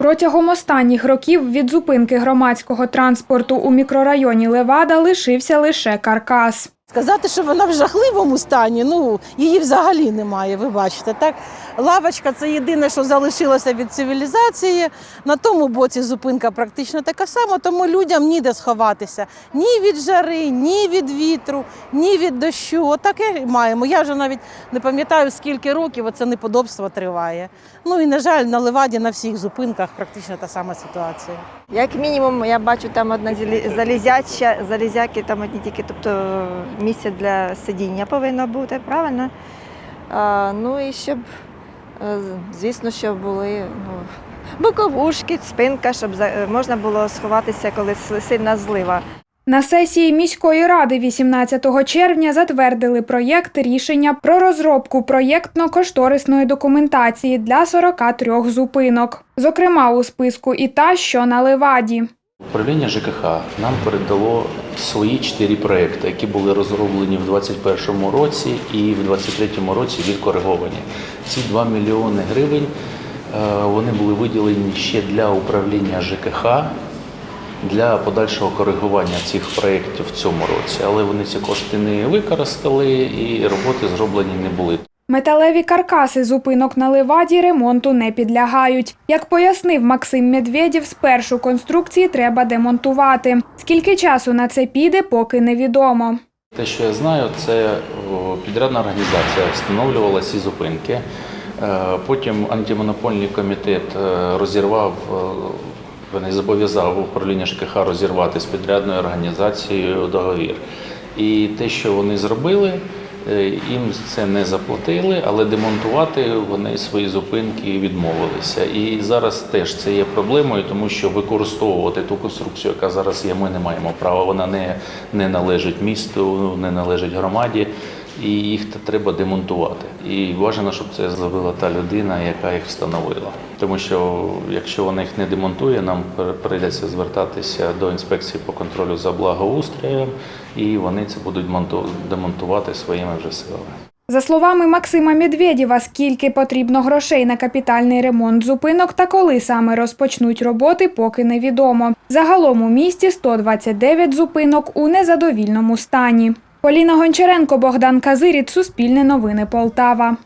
Протягом останніх років від зупинки громадського транспорту у мікрорайоні Левада лишився лише каркас. Сказати, що вона в жахливому стані, ну її взагалі немає. Ви бачите, так лавочка це єдине, що залишилося від цивілізації. На тому боці зупинка практично така сама, тому людям ніде сховатися ні від жари, ні від вітру, ні від дощу. Отаке маємо. Я вже навіть не пам'ятаю, скільки років оце неподобство триває. Ну і на жаль, на леваді на всіх зупинках практично та сама ситуація. Як мінімум, я бачу там одна залі- залізяча, залізяки там одні тільки, тобто місце для сидіння повинно бути, правильно? А, ну і щоб, е, звісно, щоб були ну, боковушки, спинка, щоб е, можна було сховатися, коли сильна злива. На сесії міської ради 18 червня затвердили проєкт рішення про розробку проєктно-кошторисної документації для 43 зупинок. Зокрема, у списку і та, що на Леваді. Управління ЖКХ нам передало свої чотири проекти, які були розроблені в 2021 році і в 2023 році відкориговані. Ці 2 мільйони гривень е, вони були виділені ще для управління ЖКХ для подальшого коригування цих проєктів в цьому році, але вони ці кошти не використали і роботи зроблені не були. Металеві каркаси зупинок на Леваді ремонту не підлягають. Як пояснив Максим Медведєв, спершу конструкції треба демонтувати. Скільки часу на це піде, поки невідомо. Те, що я знаю, це підрядна організація встановлювала ці зупинки. Е, Потім антимонопольний комітет е, розірвав, е, вони зобов'язав управління ЖКХ розірвати з підрядною організацією договір. І те, що вони зробили, е, їм це не заплатили, але демонтувати вони свої зупинки відмовилися. І зараз теж це є проблемою, тому що використовувати ту конструкцію, яка зараз є, ми не маємо права. Вона не, не належить місту, не належить громаді, і їх треба демонтувати. І бажано, щоб це зробила та людина, яка їх встановила. Тому що якщо вона їх не демонтує, нам прийдеться звертатися до інспекції по контролю за благоустроєм, і вони це будуть монту- демонтувати своїми вже силами. За словами Максима Медведєва, скільки потрібно грошей на капітальний ремонт зупинок та коли саме розпочнуть роботи, поки невідомо. Загалом у місті 129 зупинок у незадовільному стані. Поліна Гончаренко, Богдан Казиріт, Суспільне новини Полтава.